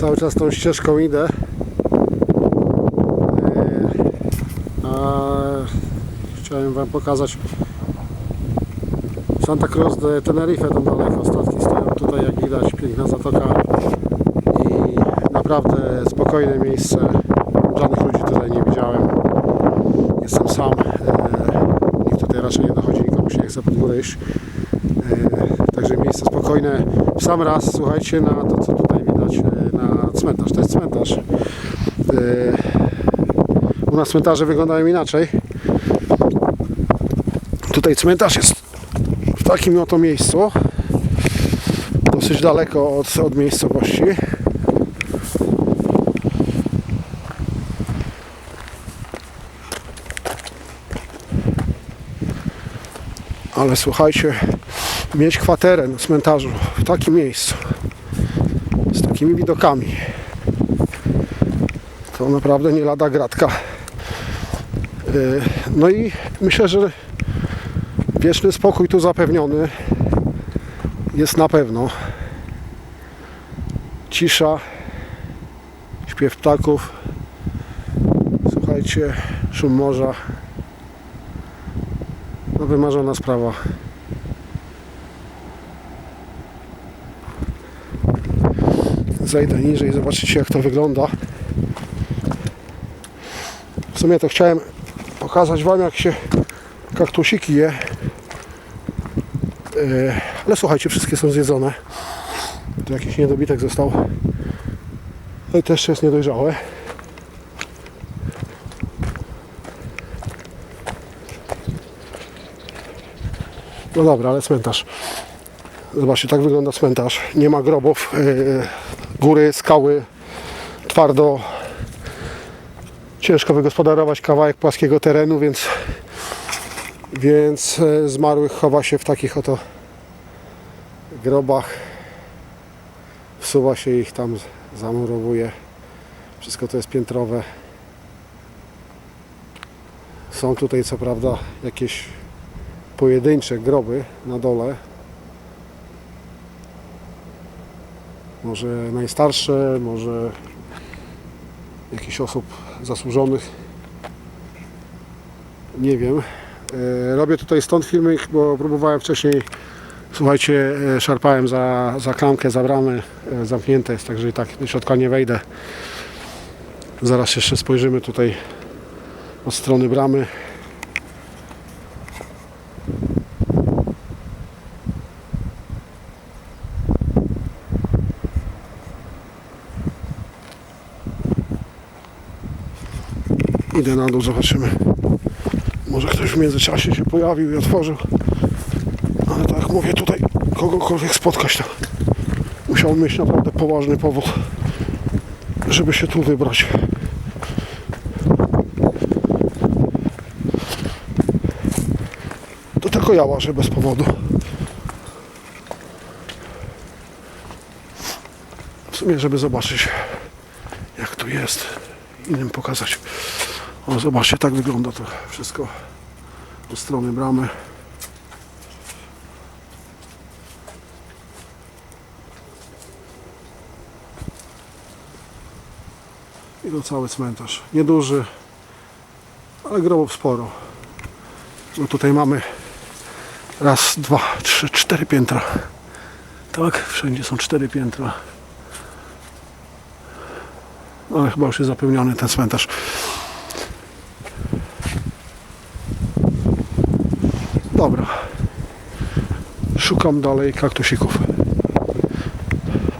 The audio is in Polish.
Cały czas tą ścieżką idę. Yy, A chciałem Wam pokazać Santa Cruz de Tenerife tam daleko. Statki stoją tutaj jak widać, piękna zatoka i naprawdę spokojne miejsce. Żadnych ludzi tutaj nie widziałem. Jestem sam. Yy, Nikt tutaj raczej nie dochodzi, nikomu się nie chce pod górę iść. Yy, Także miejsce spokojne. W sam raz słuchajcie na to co yy, na cmentarz. To jest cmentarz. Yy, U nas cmentarze wyglądają inaczej. Tutaj cmentarz jest w takim oto miejscu. Dosyć daleko od, od miejscowości. Ale słuchajcie, mieć kwaterę na cmentarzu w takim miejscu z takimi widokami to naprawdę nie lada gratka. Yy, No i myślę, że wieczny spokój tu zapewniony jest na pewno. Cisza, śpiew ptaków, słuchajcie, szum morza. No wymarzona sprawa. Zejdę niżej, zobaczycie jak to wygląda. W sumie to chciałem pokazać Wam jak się kaktusiki je. Yy, Ale słuchajcie, wszystkie są zjedzone. Tu jakiś niedobitek został. To i też jest niedojrzałe. No dobra, ale cmentarz. Zobaczcie, tak wygląda cmentarz. Nie ma grobów. Yy, góry, skały, twardo. Ciężko wygospodarować kawałek płaskiego terenu, więc, więc e, zmarłych chowa się w takich oto grobach. Wsuwa się ich tam, zamurowuje. Wszystko to jest piętrowe. Są tutaj co prawda jakieś pojedyncze groby na dole. Może najstarsze, może jakichś osób zasłużonych. Nie wiem. E, Robię tutaj stąd filmik, bo próbowałem wcześniej, słuchajcie, e, szarpałem za, za klamkę, za bramę, e, zamknięte jest, także i tak do środka nie wejdę. Zaraz jeszcze spojrzymy tutaj od strony bramy. Idę na dół, zobaczymy. Może ktoś w międzyczasie się pojawił i otworzył. Ale tak mówię, tutaj kogokolwiek spotkać, to musiał mieć naprawdę poważny powód, żeby się tu wybrać. To tylko ja łażę bez powodu. W sumie, żeby zobaczyć, jak tu jest, innym pokazać. O, zobaczcie, tak wygląda to wszystko od strony bramy. I to cały cmentarz. Nieduży, ale grobów sporo. No tutaj mamy raz, dwa, trzy, cztery piętra. Tak, wszędzie są cztery piętra. Ale chyba już jest zapełniony ten cmentarz. Dobra. Szukam dalej kaktusików.